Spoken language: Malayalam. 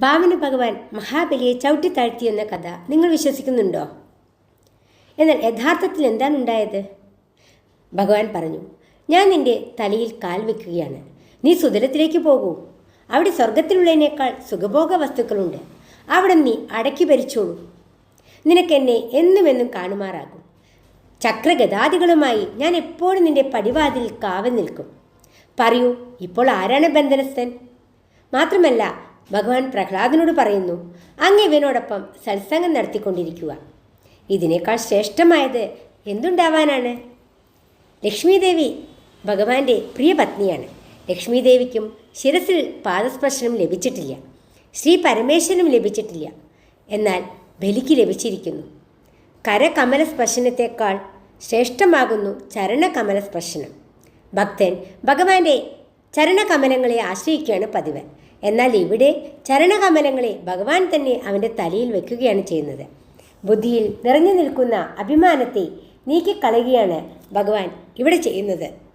വാമന ഭഗവാൻ മഹാബലിയെ ചവിട്ടിത്താഴ്ത്തിയെന്ന കഥ നിങ്ങൾ വിശ്വസിക്കുന്നുണ്ടോ? എന്നാൽ യഥാർത്ഥത്തിൽ എന്താണ് ഉണ്ടായത്? ഭഗവാൻ പറഞ്ഞു ഞാൻ നിന്റെ തലയിൽ കാൽ വെക്കുകയാണ്. നീ സുതലത്തിലേക്ക് പോകൂ. അവിടെ സ്വർഗത്തിലുള്ളതിനേക്കാൾ സുഖഭോഗ വസ്തുക്കളുണ്ട്. അവിടെ നീ അടക്കി ഭരിച്ചോളൂ. നിനക്കെന്നെ എന്നുമെന്നും കാണുമാറാകും. ചക്രഗതാദികളുമായി ഞാൻ എപ്പോഴും നിന്റെ പടിവാതിൽ കാവൽ നിൽക്കും. പറയൂ ഇപ്പോൾ ആരാണ് ബന്ധനസ്ഥൻ? മാത്രമല്ല ഭഗവാൻ പ്രഹ്ലാദനോട് പറയുന്നു അങ്ങ് ഇവനോടൊപ്പം സത്സംഗം നടത്തിക്കൊണ്ടിരിക്കുക. ഇതിനേക്കാൾ ശ്രേഷ്ഠമായത് എന്തുണ്ടാവാനാണ്? ലക്ഷ്മീദേവി ഭഗവാന്റെ പ്രിയ പത്നിയാണ്. ലക്ഷ്മീദേവിക്കും ശിരസിൽ പാദസ്പർശനം ലഭിച്ചിട്ടില്ല. ശ്രീ പരമേശ്വരനും ലഭിച്ചിട്ടില്ല. എന്നാൽ ബലിക്ക് ലഭിച്ചിരിക്കുന്നു. കരകമല സ്പർശനത്തെക്കാൾ ശ്രേഷ്ഠമാകുന്നു ചരണകമല സ്പർശനം ഭക്തൻ ഭഗവാന്റെ ചരണകമലങ്ങളെ ആശ്രയിക്കുകയാണ് പതിവ്. എന്നാൽ ഇവിടെ ചരണകമലങ്ങളെ ഭഗവാൻ തന്നെ അവന്റെ തലയിൽ വെക്കുകയാണ് ചെയ്യുന്നത്. ബുദ്ധിയിൽ നിറഞ്ഞു നിൽക്കുന്ന അഭിമാനത്തെ നീക്കിക്കളയുകയാണ് ഭഗവാൻ ഇവിടെ ചെയ്യുന്നത്.